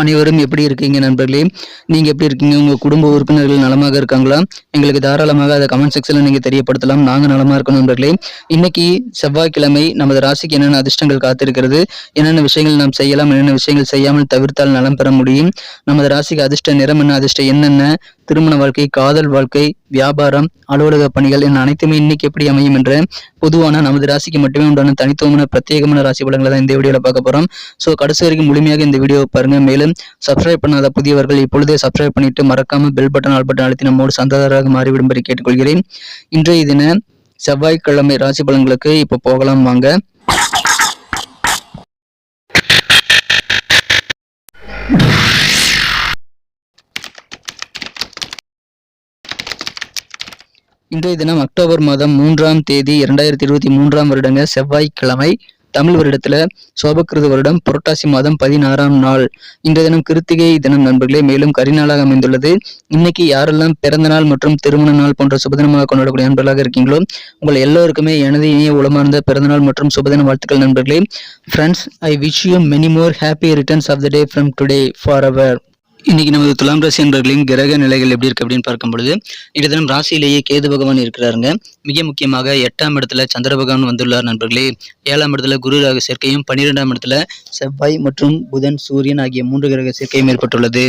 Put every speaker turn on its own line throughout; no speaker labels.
அனைவரும் எப்படி இருக்கீங்க நண்பர்களே? நீங்க எப்படி இருக்கீங்க? உங்க குடும்ப உறுப்பினர்கள் நலமாக இருக்காங்களா? எங்களுக்கு தாராளமாக அதை கமெண்ட் செக்ஷனில் நீங்க தெரியப்படுத்தலாம். நாங்க நலமா இருக்கோம் நண்பர்களே. இன்னைக்கு செவ்வாய்க்கிழமை நமது ராசிக்கு என்னென்ன அதிர்ஷ்டங்கள் காத்திருக்கிறது? என்னென்ன விஷயங்கள் நாம் செய்யலாம்? என்னென்ன விஷயங்கள் செய்யாமல் தவிர்த்தால் நலம் பெற முடியும்? நமது ராசிக்கு அதிர்ஷ்ட நிறம் என்ன? அதிர்ஷ்டம் என்னென்ன திருமண வாழ்க்கை காதல் வாழ்க்கை வியாபாரம் அலுவலக பணிகள் என அனைத்துமே இன்னைக்கு எப்படி அமையும் என்ற பொதுவான நமது ராசிக்கு மட்டுமே உண்டான தனித்துவமான பிரத்யேகமான ராசி பலங்களை தான் இந்த வீடியோவில் பார்க்க போறோம். ஸோ கடைசி வரைக்கும் முழுமையாக இந்த வீடியோ பாருங்க. மேலும் மேலும் சப்ஸ்கிரைப் பண்ணாத புதியவர்கள் இப்பொழுதே சப்ஸ்கிரைப் பண்ணிட்டு மறக்காம பெல் பட்டன் ஆல் பட்டன் அழுத்தி நம்மோடு சந்தாதாரராக மாறிவிடும்படி கேட்டுக்கொள்கிறேன். இன்றைய தின செவ்வாய்க்கிழமை ராசி பலன்களுக்கு இப்போ போகலாம் வாங்க. இன்றைய தினம் அக்டோபர் மாதம் மூன்றாம் தேதி இரண்டாயிரத்தி இருபத்தி மூன்றாம் வருடங்க செவ்வாய்க்கிழமை. தமிழ் வருடத்துல சோபக்கிருத வருடம் புரட்டாசி மாதம் பதினாறாம் நாள். இன்றைய தினம் கிருத்திகை தினம் நண்பர்களே மேலும் கரிநாளாக அமைந்துள்ளது. இன்னைக்கு யாரெல்லாம் பிறந்த நாள் மற்றும் திருமண நாள் போன்ற சுபதினமாக கொண்டாடக்கூடிய நண்பர்களாக இருக்கீங்களோ உங்கள் எல்லோருக்குமே எனது இணைய உளமார்ந்த பிறந்தநாள் மற்றும் சுபதின வாழ்த்துக்கள் நண்பர்களே. Friends I wish you many more happy returns of the day from today for our இன்னைக்கு நமது துலாம் ராசி என்பர்களின் கிரக நிலைகள் எப்படி இருக்கு அப்படின்னு பார்க்கும் பொழுது இந்த தினம் ராசியிலேயே கேது பகவான் இருக்கிறாருங்க. மிக முக்கியமாக எட்டாம் இடத்துல சந்திர பகவான் வந்துள்ளார் நண்பர்களே. ஏழாம் இடத்துல குரு ராக சேர்க்கையும் பன்னிரெண்டாம் இடத்துல செவ்வாய் மற்றும் புதன் சூரியன் ஆகிய மூன்று கிரக சேர்க்கையும் ஏற்பட்டுள்ளது.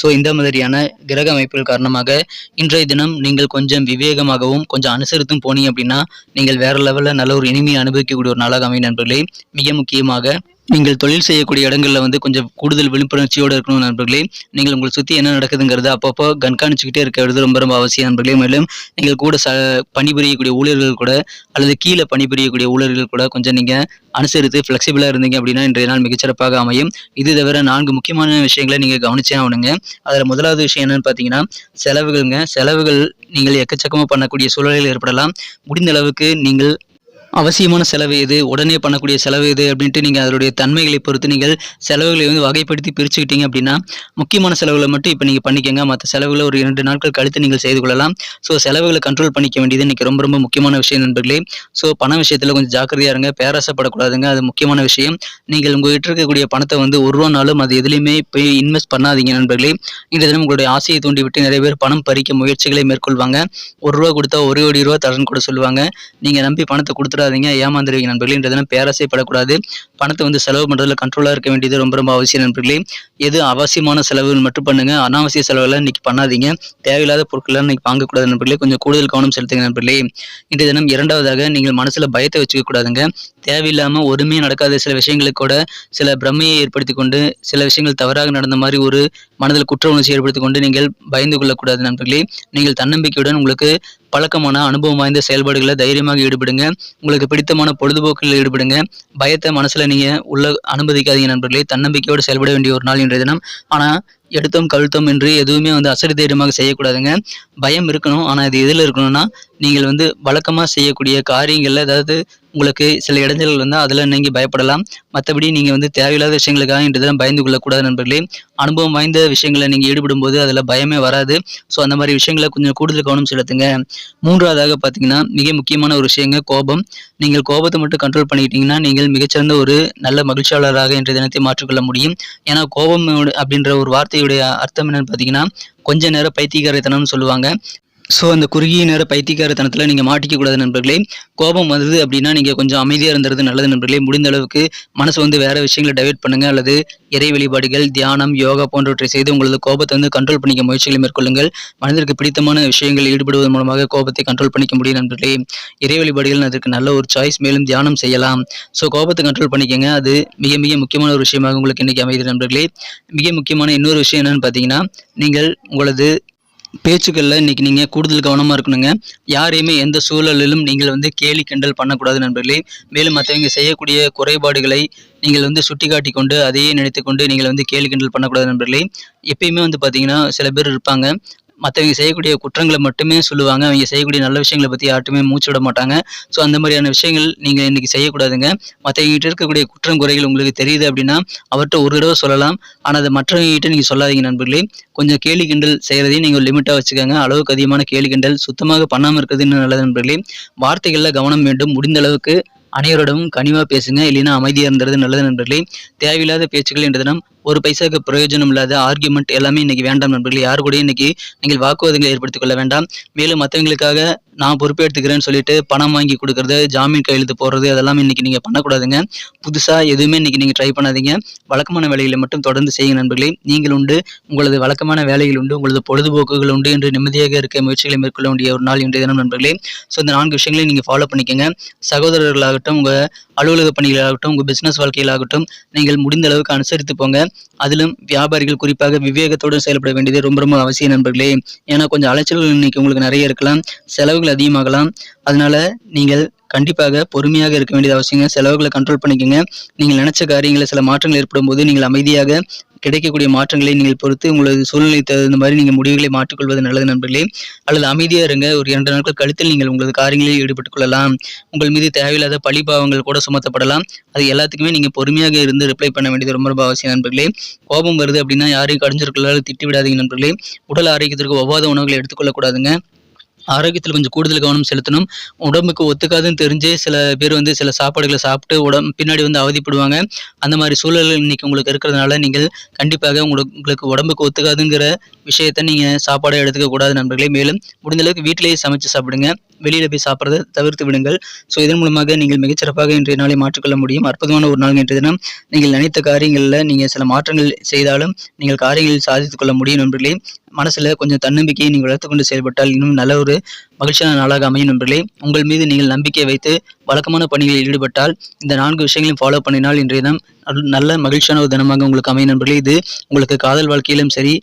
ஸோ இந்த மாதிரியான கிரக அமைப்புகள் காரணமாக இன்றைய தினம் நீங்கள் கொஞ்சம் விவேகமாகவும் கொஞ்சம் அனுசரித்தும் போனீங்க அப்படின்னா நீங்கள் வேற லெவலில் நல்ல ஒரு இனிமையை அனுபவிக்கக்கூடிய ஒரு நாளாக அமையும் நண்பர்களே. மிக முக்கியமாக நீங்கள் தொழில் செய்யக்கூடிய இடங்களில் வந்து கொஞ்சம் கூடுதல் விழிப்புணர்ச்சியோடு இருக்கணும் நண்பர்களே. நீங்கள் உங்களை சுற்றி என்ன நடக்குதுங்கிறத அப்பப்போ கண்காணிச்சுக்கிட்டே இருக்கிறது ரொம்ப ரொம்ப அவசியம் நண்பர்களே. மேலும் நீங்கள் கூட ச பணிபுரியக்கூடிய ஊழியர்கள் கூட அல்லது கீழே பணிபுரியக்கூடிய ஊழியர்கள் கூட கொஞ்சம் நீங்கள் அனுசரித்து ஃப்ளெக்சிபிளாக இருந்தீங்க அப்படின்னா இன்றைய நாள் மிகச்சிறப்பாக அமையும். இது தவிர நான்கு முக்கியமான விஷயங்களை நீங்கள் கவனிச்சே ஆகணுங்க. அதில் முதலாவது விஷயம் என்னன்னு பார்த்தீங்கன்னா செலவுகள்ங்க. செலவுகள் நீங்கள் எக்கச்சக்கமாக பண்ணக்கூடிய சூழலில் ஏற்படலாம். முடிந்த அளவுக்கு நீங்கள் அவசியமான செலவு எது? உடனே பண்ணக்கூடிய செலவு எது? அப்படின்ட்டு நீங்கள் அதனுடைய தன்மைகளை பொறுத்து நீங்கள் செலவுகளை வந்து வகைப்படுத்தி பிரிச்சுக்கிட்டீங்க அப்படின்னா முக்கியமான செலவுகளை மட்டும் இப்போ நீங்கள் பண்ணிக்கங்க. மற்ற செலவுகளை ஒரு இரண்டு நாட்கள் கழித்து நீங்கள் செய்து கொள்ளலாம். ஸோ செலவுகளை கண்ட்ரோல் பண்ணிக்க வேண்டியது இன்றைக்கி ரொம்ப ரொம்ப முக்கியமான விஷயம் நண்பர்களே. ஸோ பண விஷயத்தில் கொஞ்சம் ஜாக்கிரதையாக இருங்க. பேராசப்படக்கூடாதுங்க. அது முக்கியமான விஷயம். நீங்கள் உங்கள்கிட்ட இருக்கக்கூடிய பணத்தை வந்து ஒரு ரூபானாலும் அது எதுலையுமே போய் இன்வெஸ்ட் பண்ணாதீங்க நண்பர்களே. இந்த தினம் உங்களுடைய ஆசையை தூண்டிவிட்டு நிறைய பேர் பணம் பறிக்க முயற்சிகளை மேற்கொள்வாங்க. ஒரு ரூபா கொடுத்தா ஒரு கோடி ரூபா தரேன்னு கூட சொல்லுவாங்க. நீங்கள் நம்பி பணத்தை கொடுத்துடாதீங்க ஏமாந்துருவீங்க நண்பர்களே. இந்த தினம் பேராசைப்படக்கூடாது பணத்தை வந்து செலவு பண்ணுறதுல கண்ட்ரோலாக இருக்க வேண்டியது ரொம்ப ரொம்ப அவசியம் நண்பர்களே. எது அவசியமான செலவுகள் மட்டும் பண்ணுங்க. அனாவசிய செலவுகளை இன்னைக்கு பண்ணாதீங்க. தேவையில்லாத பொருட்களை இன்னைக்கு வாங்கக்கூடாது நண்பர்களே. கொஞ்சம் கூடுதல் கவனம் செலுத்துங்க நண்பர்களே. இன்றைய தினம் இரண்டாவதாக நீங்கள் மனசில் பயத்தை வச்சுக்க கூடாதுங்க. தேவையில்லாம ஒருமே நடக்காத சில விஷயங்களுக்கு கூட சில பிரமையை ஏற்படுத்தி கொண்டு சில விஷயங்கள் தவறாக நடந்த மாதிரி ஒரு மனதில் குற்ற உணர்ச்சி ஏற்படுத்தி கொண்டு நீங்கள் பயந்து கொள்ளக்கூடாது நண்பர்களே. நீங்கள் தன்னம்பிக்கையுடன் உங்களுக்கு பழக்கமான அனுபவம் வாய்ந்த செயல்பாடுகளை தைரியமாக ஈடுபடுங்க. உங்களுக்கு பிடித்தமான பொழுதுபோக்கில் ஈடுபடுங்க. பயத்தை மனசுல நீங்க உள்ள அனுமதிக்காதீங்க நண்பர்களே. தன்னம்பிக்கையோடு செயல்பட வேண்டிய ஒரு நாள் இன்றைய தினம். ஆனா எடுத்தோம் கழுத்தோம் என்று எதுவுமே வந்து அசரி தைரியமாக செய்யக்கூடாதுங்க. பயம் இருக்கணும். ஆனால் இது எதில் இருக்கணும்னா நீங்கள் வந்து வழக்கமாக செய்யக்கூடிய காரியங்களில் அதாவது உங்களுக்கு சில இடைஞ்சல்கள் வந்தால் அதில் நீங்கள் பயப்படலாம். மற்றபடி நீங்கள் வந்து தேவையில்லாத விஷயங்களுக்காக இன்று பயந்து கொள்ளக்கூடாது நண்பர்களே. அனுபவம் வாய்ந்த விஷயங்களை நீங்கள் ஈடுபடும் போது அதில் பயமே வராது. ஸோ அந்த மாதிரி விஷயங்களை கொஞ்சம் கூடுதல் கவனம் செலுத்துங்க. மூன்றாவதாக பார்த்தீங்கன்னா மிக முக்கியமான ஒரு விஷயங்க கோபம். நீங்கள் கோபத்தை மட்டும் கண்ட்ரோல் பண்ணிக்கிட்டீங்கன்னா நீங்கள் மிகச்சிறந்த ஒரு நல்ல மகிழ்ச்சியாளராக இன்றைய தினத்தை மாற்றிக்கொள்ள முடியும். ஏன்னா கோபம் அப்படின்ற ஒரு வார்த்தை வார்த்தையுடைய அர்த்தம் என்னன்னு பார்த்தீங்கன்னா கொஞ்ச நேரம் பைத்தியக்காரத்தனம்னு சொல்லுவாங்க. ஸோ அந்த குறுகிய நேர பைத்தியக்காரத்தனத்தில் நீங்கள் மாட்டிக்க கூடாது நண்பர்களே. கோபம் வந்தது அப்படின்னா நீங்கள் கொஞ்சம் அமைதியாக இருந்துறது நல்லது நண்பர்களே. முடிந்த அளவுக்கு மனசு வந்து வேறு விஷயங்களை டைவெர்ட் பண்ணுங்கள் அல்லது இறை வழிபாடுகள் தியானம் யோகா போன்றவற்றை செய்து உங்களது கோபத்தை வந்து கண்ட்ரோல் பண்ணிக்க முயற்சிகளை மேற்கொள்ளுங்கள். மனதிற்கு பிடித்தமான விஷயங்களில் ஈடுபடுவதன் மூலமாக கோபத்தை கண்ட்ரோல் பண்ணிக்க முடியும் நண்பர்களே. இறை வழிபாடுகள் அதற்கு நல்ல ஒரு சாய்ஸ் மேலும் தியானம் செய்யலாம். ஸோ கோபத்தை கண்ட்ரோல் பண்ணிக்கங்க. அது மிக மிக முக்கியமான ஒரு விஷயமாக உங்களுக்கு இன்னைக்கு அமைதி நண்பர்களே. மிக முக்கியமான இன்னொரு விஷயம் என்னென்னு பார்த்தீங்கன்னா நீங்கள் உங்களது பேச்சுக்களில் இன்னைக்கு நீங்கள் கூடுதல் கவனமாக இருக்கணுங்க. யாரையுமே எந்த சூழலிலும் நீங்கள் வந்து கேலி கிண்டல் பண்ணக்கூடாது நண்பர்களே. மேலும் மற்றவங்க செய்யக்கூடிய குறைபாடுகளை நீங்கள் வந்து சுட்டி காட்டி கொண்டு அதையே நினைத்து கொண்டு நீங்கள் வந்து கேலி கிண்டல் பண்ணக்கூடாது நண்பர்களே. எப்பயுமே வந்து பார்த்தீங்கன்னா சில பேர் இருப்பாங்க. மற்றவங்க செய்யக்கூடிய குற்றங்களை மட்டுமே சொல்லுவாங்க. அவங்க செய்யக்கூடிய நல்ல விஷயங்களை பற்றி யார்ட்டுமே மூச்சு விட மாட்டாங்க. ஸோ அந்த மாதிரியான விஷயங்கள் நீங்கள் இன்றைக்கி செய்யக்கூடாதுங்க. மற்றவங்ககிட்ட இருக்கக்கூடிய குற்றம் குறைகள் உங்களுக்கு தெரியுது அப்படின்னா அவர்கிட்ட ஒரு தடவை சொல்லலாம். ஆனால் அதை மற்றவங்ககிட்ட நீங்கள் சொல்லாதீங்க நண்பர்களே. கொஞ்சம் கேலி கிண்டல் செய்கிறதையும் நீங்கள் லிமிட்டாக வச்சுக்கோங்க. அளவுக்கு அதிகமான கேலி கிண்டல் சுத்தமாக பண்ணாமல் இருக்கிறது இன்னும் நல்லது நண்பர்களே. வார்த்தைகளில் கவனம் வேண்டும். முடிந்த அளவுக்கு அனைவரிடமும் கனிவாக பேசுங்க. இல்லைன்னா அமைதியாக இருந்தது நல்லது நண்பர்களே. தேவையில்லாத பேச்சுக்கள் என்ற தினம் ஒரு பைசாக்கு பிரயோஜனம் இல்லாத ஆர்குமெண்ட் எல்லாமே இன்னைக்கு வேண்டாம் நண்பர்களே. யார் கூட இன்னைக்கு நீங்கள் வாக்குவாதங்களை ஏற்படுத்திக் கொள்ள வேண்டாம். மேலும் மற்றவங்களுக்காக நான் பொறுப்பேற்றுக்கிறேன்னு சொல்லிட்டு பணம் வாங்கி கொடுக்கறது ஜாமீன் கையெழுத்து போடுறது அதெல்லாம் இன்னைக்கு நீங்கள் பண்ணக்கூடாதுங்க. புதுசாக எதுவுமே இன்னைக்கு நீங்கள் ட்ரை பண்ணாதீங்க. வழக்கமான வேலைகளை மட்டும் தொடர்ந்து செய்யுங்க நண்பர்களே. நீங்கள் உண்டு உங்களது வழக்கமான வேலைகள் உண்டு உங்களது பொழுதுபோக்குகள் உண்டு என்று நிம்மதியாக இருக்க முயற்சிகளை மேற்கொள்ள வேண்டிய ஒரு நாள் இன்றைய தினம் நண்பர்களே. ஸோ இந்த நான்கு விஷயங்களையும் நீங்கள் ஃபாலோ பண்ணிக்கோங்க. சகோதரர்களாகட்டும் உங்கள் அலுவலக பணிகளாகட்டும் உங்கள் பிஸ்னஸ் வாழ்க்கையிலாகட்டும் நீங்கள் முடிந்த அளவுக்கு அனுசரித்து போங்க. அதிலும் வியாபாரிகள் குறிப்பாக விவேகத்தோடு செயல்பட வேண்டியது ரொம்ப ரொம்ப அவசியம் நண்பர்களே. ஏன்னா கொஞ்சம் அலைச்சல்கள் இன்னைக்கு உங்களுக்கு நிறைய இருக்கலாம். செலவுகள் அதிகமாகலாம். அதனால நீங்கள் கண்டிப்பாக பொறுமையாக இருக்க வேண்டியது அவசியங்க. செலவுகளை கண்ட்ரோல் பண்ணிக்கோங்க. நீங்கள் நினைச்ச காரியங்களில் சில மாற்றங்கள் ஏற்படும் போது நீங்கள் அமைதியாக கிடைக்கக்கூடிய மாற்றங்களை நீங்கள் பொறுத்து உங்களது சூழ்நிலை தகுந்த மாதிரி நீங்கள் முடிவுகளை மாற்றிக்கொள்வது நல்லது நண்பர்களே அல்லது அமைதியாக இருங்க ஒரு இரண்டு நாட்கள் கழித்தில் நீங்கள் உங்களது காரியங்களில் ஈடுபட்டுக் கொள்ளலாம் உங்கள் மீது தேவையில்லாத பழிபாவங்கள் கூட சுமத்தப்படலாம் அது எல்லாத்துக்குமே நீங்கள் பொறுமையாக இருந்து ரிப்ளை பண்ண வேண்டியது ரொம்ப ரொம்ப அவசியம் நண்பர்களே கோபம் வருது அப்படின்னா யாரையும் கடிஞ்சிருக்கலாம் திட்டி விடாதீங்க நண்பர்களே உடல் ஆரோக்கியத்திற்கு ஒவ்வாத உணவுகளை எடுத்துக்கொள்ளக்கூடாதுங்க ஆரோக்கியத்தில் கொஞ்சம் கூடுதல் கவனம் செலுத்தணும். உடம்புக்கு ஒத்துக்காதுன்னு தெரிஞ்சு சில பேர் வந்து சில சாப்பாடுகளை சாப்பிட்டு உடம்பு பின்னாடி வந்து அவதிப்படுவாங்க. அந்த மாதிரி சூழல்கள் இன்னைக்கு உங்களுக்கு இருக்கிறதுனால நீங்கள் கண்டிப்பாக உங்களுக்கு உங்களுக்கு உடம்புக்கு ஒத்துக்காதுங்கிற விஷயத்த நீங்கள் சாப்பாடை எடுத்துக்க கூடாது நண்பர்களே. மேலும் முடிந்தளவுக்கு வீட்டிலேயே சமைச்சு சாப்பிடுங்க. வெளியில் போய் சாப்பிட்றத தவிர்த்து விடுங்கள். ஸோ இதன் மூலமாக நீங்கள் மிகச்சிறப்பாக இன்றைய நாளை மாற்றிக்கொள்ள முடியும். அற்புதமான ஒரு நாள் இன்றைய தினம். நீங்கள் நினைத்த காரியங்களில் நீங்கள் சில மாற்றங்கள் செய்தாலும் நீங்கள் காரியங்களில் சாதித்துக் கொள்ள முடியும் நண்பர்களே. மனசில் கொஞ்சம் தன்னம்பிக்கையை நீங்கள் வளர்த்துக்கொண்டு செயல்பட்டால் இன்னும் நல்ல ஒரு மகிழ்ச்சியான நாளாக அமையும் நண்பர்களே. உங்கள் மீது நீங்கள் நம்பிக்கை வைத்து வழக்கமான பணிகளில் ஈடுபட்டால் இந்த நான்கு விஷயங்களையும் ஃபாலோ பண்ணினால் இன்றைய தினம் நல்ல மகிழ்ச்சியான ஒரு தினமாக உங்களுக்கு அமையும் நண்பர்களே. இது உங்களுக்கு காதல் வாழ்க்கையிலும் சரி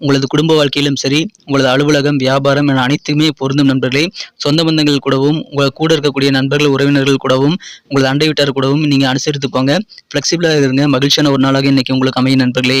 உங்களது குடும்ப வாழ்க்கையிலும் சரி உங்களது அலுவலகம் வியாபாரம் என அனைத்துமே பொருந்தும் நண்பர்களே. சொந்த பந்தங்கள் கூடவும் உங்கள் கூட இருக்கக்கூடிய நண்பர்கள் உறவினர்கள் கூடவும் உங்களது அண்டை வீட்டார் கூடவும் நீங்கள் அனுசரித்து போங்க ஃப்ளெக்சிபிளாக இருங்க மகிழ்ச்சியான ஒரு நாளாக இன்றைக்கி உங்களுக்கு அமையும் நண்பர்களே.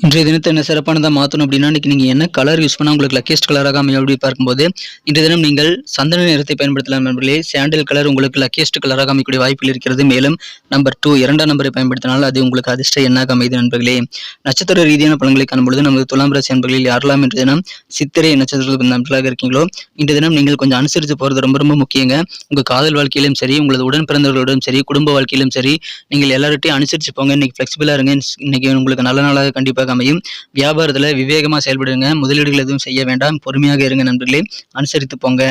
இன்றைய தினத்தை என்ன சிறப்பானதாக மாற்றணும் அப்படின்னா இன்றைக்கி நீங்கள் என்ன கலர் யூஸ் பண்ணால் உங்களுக்கு லக்கேஸ்ட் கலராக அமையும் அப்படி பார்க்கும்போது இன்றைய தினம் நீங்கள் சந்தன நிறத்தை பயன்படுத்தலாம் நண்பர்களே சாண்டில் கலர் உங்களுக்கு லக்கேஸ்ட் கலராக அமைக்கக்கூடிய வாய்ப்பில் இருக்கிறது. மேலும் நம்பர் டூ இரண்டாம் நம்பரை பயன்படுத்தினால் அது உங்களுக்கு அதிர்ஷ்ட எண்ணாக அமைது நண்பர்களே. நட்சத்திர ரீதியான பலன்களை காணும்பொழுது நமது துலாம் ராசி நண்பர்களில் யாரெல்லாம் இன்றைய தினம் சித்திரை நட்சத்திரத்தில் நண்பர்களாக இருக்கீங்களோ இன்றைய தினம் நீங்கள் கொஞ்சம் அனுசரித்து போகிறது ரொம்ப ரொம்ப முக்கியங்க. உங்கள் காதல் வாழ்க்கையிலும் சரி உங்களது உடன் பிறந்தவர்களோடும் சரி குடும்ப வாழ்க்கையிலும் சரி நீங்கள் எல்லார்ட்டையும் அனுசரித்து போங்க. இன்னைக்கு ஃப்ளெக்சிபிளாக இருங்க. இன்னைக்கு உங்களுக்கு நல்ல நாளாக கண்டிப்பாக அமையும். வியாபாரத்தில் விவேகமாக செயல்படுங்க. முதலீடுகள் எதுவும் செய்ய வேண்டாம். பொறுமையாக இருங்க நண்பர்களே. அனுசரித்து போங்க.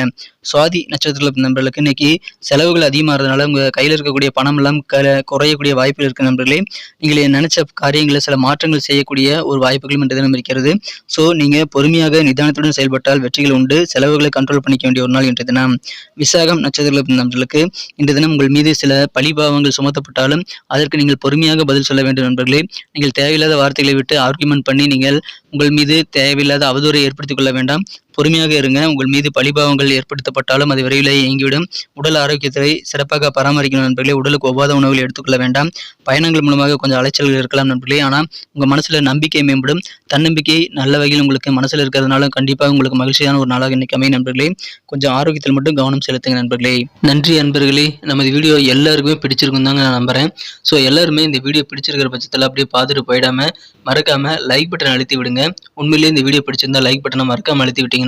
சுவாதி நட்சத்திரத்தில் நண்பர்களுக்கு இன்னைக்கு செலவுகள் அதிகமாகிறதுனால உங்கள் கையில் இருக்கக்கூடிய பணம் எல்லாம் க குறையக்கூடிய வாய்ப்பில் இருக்க நண்பர்களே. நீங்கள் நினைச்ச காரியங்களில் சில மாற்றங்கள் செய்யக்கூடிய ஒரு வாய்ப்புகளும் இன்று தினம் இருக்கிறது. ஸோ நீங்கள் பொறுமையாக நிதானத்துடன் செயல்பட்டால் வெற்றிகள் உண்டு. செலவுகளை கண்ட்ரோல் பண்ணிக்க வேண்டிய ஒரு நாள் இன்றைய தினம். விசாகம் நட்சத்திரத்தில் நண்பர்களுக்கு இன்றைய தினம் உங்கள் மீது சில பழிபாவங்கள் சுமத்தப்பட்டாலும் அதற்கு நீங்கள் பொறுமையாக பதில் சொல்ல வேண்டும் நண்பர்களே. நீங்கள் தேவையில்லாத வார்த்தைகளை விட்டு ஆர்குமெண்ட் பண்ணி நீங்கள் உங்கள் மீது தேவையில்லாத அவதூறை ஏற்படுத்திக் கொள்ள வேண்டாம். பொறுமையாக இருங்க. உங்கள் மீது பழிபாவங்கள் ஏற்படுத்தப்பட்டாலும் அது விரைவில் இயங்கிவிடும். உடல் ஆரோக்கியத்தை சிறப்பாக பராமரிக்கணும் நண்பர்களே. உடலுக்கு ஒவ்வாத உணவுகள் எடுத்துக்கொள்ள வேண்டாம். பயணங்கள் மூலமாக கொஞ்சம் அலைச்சல்கள் இருக்கலாம் நண்பர்களே. ஆனால் உங்கள் மனசில் நம்பிக்கை மேம்படும். தன்னம்பிக்கை நல்ல வகையில் உங்களுக்கு மனசில் இருக்கிறதுனால கண்டிப்பாக உங்களுக்கு மகிழ்ச்சியான ஒரு நாளாக இன்னைக்கு அமையும் நண்பர்களே. கொஞ்சம் ஆரோக்கியத்தில் மட்டும் கவனம் செலுத்துங்க நண்பர்களே. நன்றி நண்பர்களே. நமது வீடியோ எல்லாருக்குமே பிடிச்சிருக்கும் தாங்க நான் நம்புறேன். ஸோ எல்லாருமே இந்த வீடியோ பிடிச்சிருக்கிற பட்சத்தில் அப்படியே பார்த்துட்டு போயிடாமல் மறக்காமல் லைக் பட்டன் அழுத்தி விடுங்க. உண்மையிலேயே இந்த வீடியோ பிடிச்சிருந்தா லைக் பட்டனை மறக்காமல் அழுத்தி விட்டீங்கன்னா